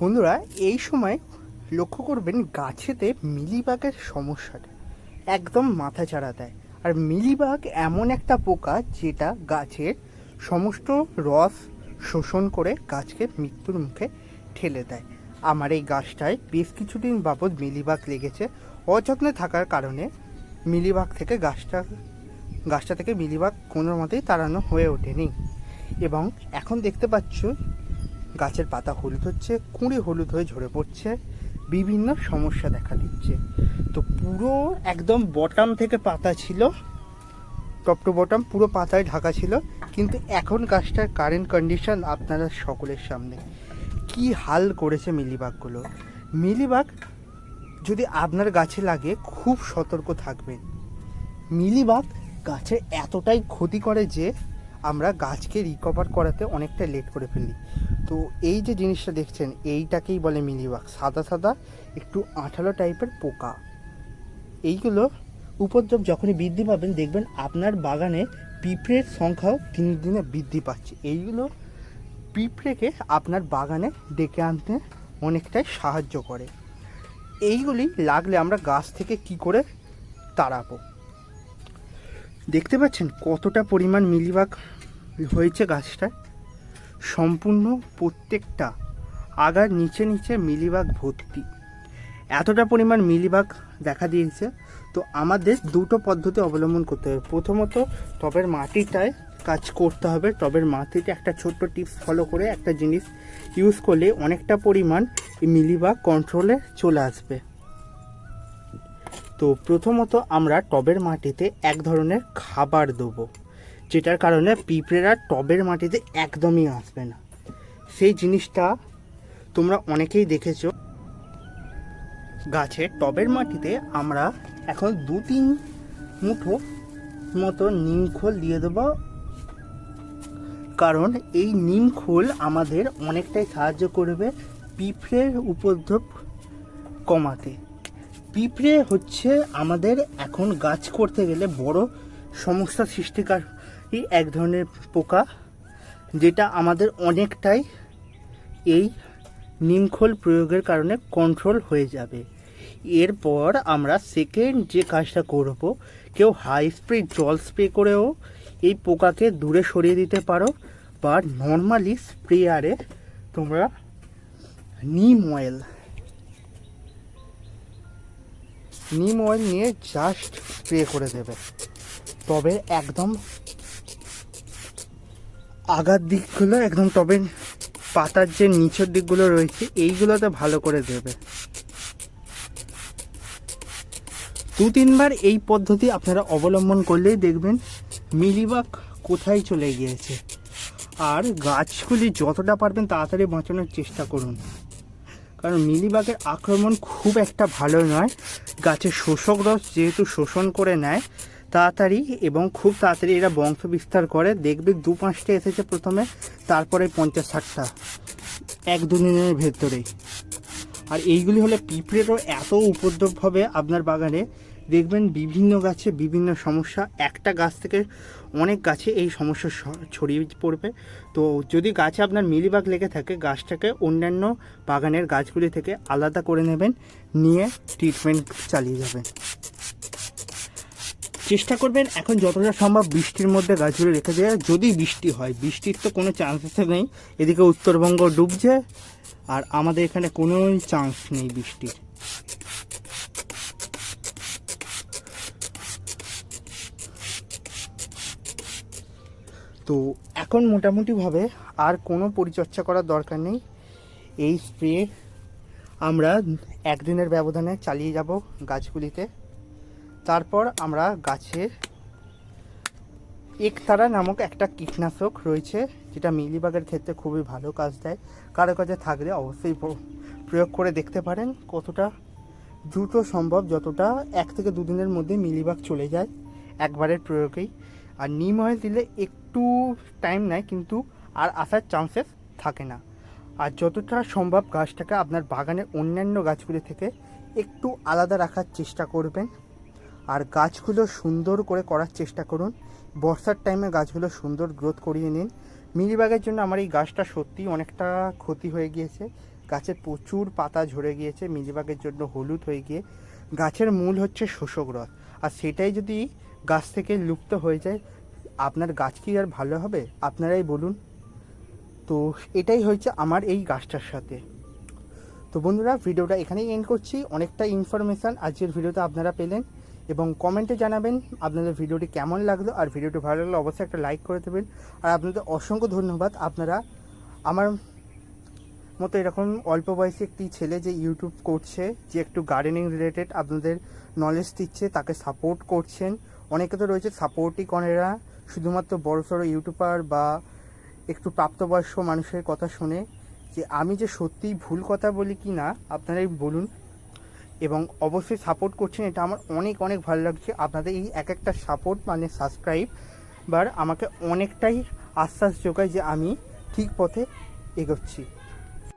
বন্ধুরা, এই সময় লক্ষ্য করবেন গাছেতে মিলিবাগের সমস্যাটা একদম মাথা চাড়া দেয়। আর মিলিবাগ এমন একটা পোকা যেটা গাছের সমস্ত রস শোষণ করে গাছকে মৃত্যুর মুখে ঠেলে দেয়। আমার এই গাছটায় বেশ কিছুদিন বাবদ মিলিবাগ লেগেছে। অযত্নে থাকার কারণে মিলিবাগ থেকে গাছটা গাছটা থেকে মিলিবাগ কোনো মতেই তাড়ানো হয়ে ওঠেনি। এবং এখন দেখতে পাচ্ছ গাছের পাতা হলুদ হচ্ছে, কুঁড়ি হলুদ হয়ে ঝরে পড়ছে, বিভিন্ন সমস্যা দেখা দিচ্ছে। তো পুরো একদম বটাম থেকে পাতা ছিল টপ টু বটাম পুরো পাতায় ঢাকা ছিল, কিন্তু এখন গাছটার কারেন্ট কন্ডিশন আপনারা সকলের সামনে। কি হাল করেছে মিলিবাগগুলো? মিলিবাগ যদি আপনার গাছে লাগে, খুব সতর্ক থাকবেন। মিলিবাগ গাছের এতটাই ক্ষতি করে যে আমরা গাছকে রিকভার করাতে অনেকটা লেট করে ফেলি। তো এই যে জিনিসটা দেখছেন, এইটাকেই বলে মিলিবাগ সাদা সাদা, একটু আঠালো টাইপের পোকা। এইগুলো উপদ্রব যখনই বৃদ্ধি পাবেন, দেখবেন আপনার বাগানে পিঁপড়ের সংখ্যাও দিন দিনে বৃদ্ধি পাচ্ছে। এইগুলো পিঁপড়েকে আপনার বাগানে ডেকে আনতে অনেকটাই সাহায্য করে। এইগুলি লাগলে আমরা গাছ থেকে কি করে তাড়াবো? দেখতে পাচ্ছেন কতটা পরিমাণ মিলিবাগ হয়েছে গাছটায়? সম্পূর্ণ প্রত্যেকটা আগার নিচে নিচে মিলিবাগ ভর্তি। এতটা পরিমাণ মিলিবাগ দেখা দিয়েছে। তো আমাদের দুটো পদ্ধতি অবলম্বন করতে হবে। প্রথমত, টবের মাটিটায় কাজ করতে হবে। টবের মাটিতে একটা ছোট্ট টিপস ফলো করে একটা জিনিস ইউজ করলে অনেকটা পরিমাণ মিলিবাগ কন্ট্রোলে চলে আসবে। তো প্রথমত আমরা টবের মাটিতে এক ধরনের খাবার দেবো। যেটার কারণে পিঁপড়েরা টবের মাটিতে একদমই আসবে না। সেই জিনিসটা তোমরা অনেকেই দেখেছ। গাছের টবের মাটিতে আমরা এখন দু তিন মুঠো মতো নিম খোল দিয়ে দেবো। কারণ এই নিম খোল আমাদের অনেকটাই সাহায্য করবে পিঁপড়ের উপদ্রব কমাতে। পিঁপড়ে হচ্ছে আমাদের এখন গাছ করতে গেলে বড় সমস্যা সৃষ্টিকারী এক ধরনের পোকা, যেটা আমাদের অনেকটাই এই নিমখোল প্রয়োগের কারণে কন্ট্রোল হয়ে যাবে। এরপর আমরা সেকেন্ড যে কাজটা করব, কেউ হাই স্প্রে জল স্প্রে করেও এই পোকাকে দূরে সরিয়ে দিতে পারো বা নর্মালি স্প্রেয়ারে তোমরা নিম অয়েল নিম অয়েল নিয়ে জাস্ট স্প্রে করে দেবে। তবে একদম আগার দিকগুলো একদম তবে পাতার যে নিচের দিকগুলো রয়েছে, এইগুলোতে ভালো করে দেবে দু তিনবার এই পদ্ধতি আপনারা অবলম্বন করলেই দেখবেন মিলিবাগ কোথায় চলে গিয়েছে। আর গাছগুলি যতটা পারবেন তাড়াতাড়ি বাঁচানোর চেষ্টা করুন। কারণ মিলিবাগের আক্রমণ খুব একটা ভালো নয়। গাছের শোষক রস যেহেতু শোষণ করে নেয় তাড়াতাড়ি এবং খুব তাড়াতাড়ি এরা বংশ বিস্তার করে। দেখবে দু পাঁচটা এসেছে প্রথমে, তারপরে পঞ্চাশ ষাটটা। এক দু দিনের ভেতরেই। আর এইগুলি হলে পিঁপড়েরও এত উপদ্রব হবে আপনার বাগানে। দেখবেন বিভিন্ন গাছে বিভিন্ন সমস্যা। একটা গাছ থেকে অনেক গাছে এই সমস্যা ছড়িয়ে পড়বে। তো যদি গাছে আপনার মিলিবাগ লেগে থাকে, গাছটাকে অন্যান্য বাগানের গাছগুলি থেকে আলাদা করে নেবেন, নিয়ে ট্রিটমেন্ট চালিয়ে যাবেন। চেষ্টা করবেন এখন যতটা সম্ভব বৃষ্টির মধ্যে গাছগুলো রেখে দেওয়া যদি বৃষ্টি হয়, বৃষ্টির তো কোনো চান্সেস নেই। এদিকে উত্তরবঙ্গ ডুবছে, আর আমাদের এখানে কোনো চান্স নেই বৃষ্টির। তো এখন মোটামুটিভাবে আর কোনো পরিচর্যা করার দরকার নেই। এই স্প্রে আমরা একদিনের ব্যবধানে চালিয়ে যাব গাছগুলিতে। তারপর আমরা গাছের একতারা নামক একটা কীটনাশক রয়েছে, যেটা মিলিবাগের ক্ষেত্রে খুবই ভালো কাজ দেয়। কারও কাছে থাকলে অবশ্যই প্রয়োগ করে দেখতে পারেন কতটা দ্রুত সম্ভব, যতটা এক থেকে দুদিনের মধ্যে মিলিবাগ চলে যায় একবারের প্রয়োগেই। আর নিম অয়েল দিলে একটু টাইম নেয়, কিন্তু আর আসার চান্সেস থাকে না। আর যতটা সম্ভব গাছটাকে আপনার বাগানের অন্যান্য গাছগুলি থেকে একটু আলাদা রাখার চেষ্টা করবেন। আর গাছগুলো সুন্দর করে করার চেষ্টা করুন। বর্ষার টাইমে গাছগুলো সুন্দর গ্রোথ করিয়ে নিন। মিলিবাগের জন্য আমার এই গাছটা সত্যিই অনেকটা ক্ষতি হয়ে গিয়েছে। গাছের প্রচুর পাতা ঝরে গিয়েছে, মিলিবাগের জন্য হলুদ হয়ে গিয়ে। গাছের মূল হচ্ছে শোষক রস। আর সেটাই যদি গাছ থেকে লুপ্ত হয়ে যায়, আপনার গাছ কি আর ভালো হবে? আপনারাই বলুন। তো এটাই হয়েছে আমার এই গাছটার সাথে। তো বন্ধুরা, ভিডিওটা এখানেই এন্ড করছি। অনেকটা ইনফরমেশান আজকের ভিডিওতে আপনারা পেলেন। এবং কমেন্টে জানাবেন আপনাদের ভিডিওটি কেমন লাগল। আর ভিডিওটি ভালো লাগলে অবশ্যই একটা লাইক করে দেবেন। আর আপনাদের অসংখ্য ধন্যবাদ। আপনারা আমার মতো এরকম অল্প বয়সী একটি ছেলে যে ইউটিউব করছে, যে একটু গার্ডেনিং রিলেটেড আপনাদের নলেজ দিচ্ছে, তাকে সাপোর্ট করছেন। অনেকে তো রয়েছে সাপোর্টই করে না। শুধুমাত্র বড় সড়ো ইউটিউবার বা একটু প্রাপ্তবয়স্ক মানুষের কথা শুনে যে আমি যে সত্যিই ভুল কথা বলি কি না আপনারাই বলুন। এবং অবশ্যই সাপোর্ট করছেন, এটা আমার অনেক অনেক ভালো লাগছে। আপনাদের এই এক একটা সাপোর্ট মানে সাবস্ক্রাইব বার আমাকে অনেকটাই আশ্বাস যোগায় যে আমি ঠিক পথে এগোচ্ছি।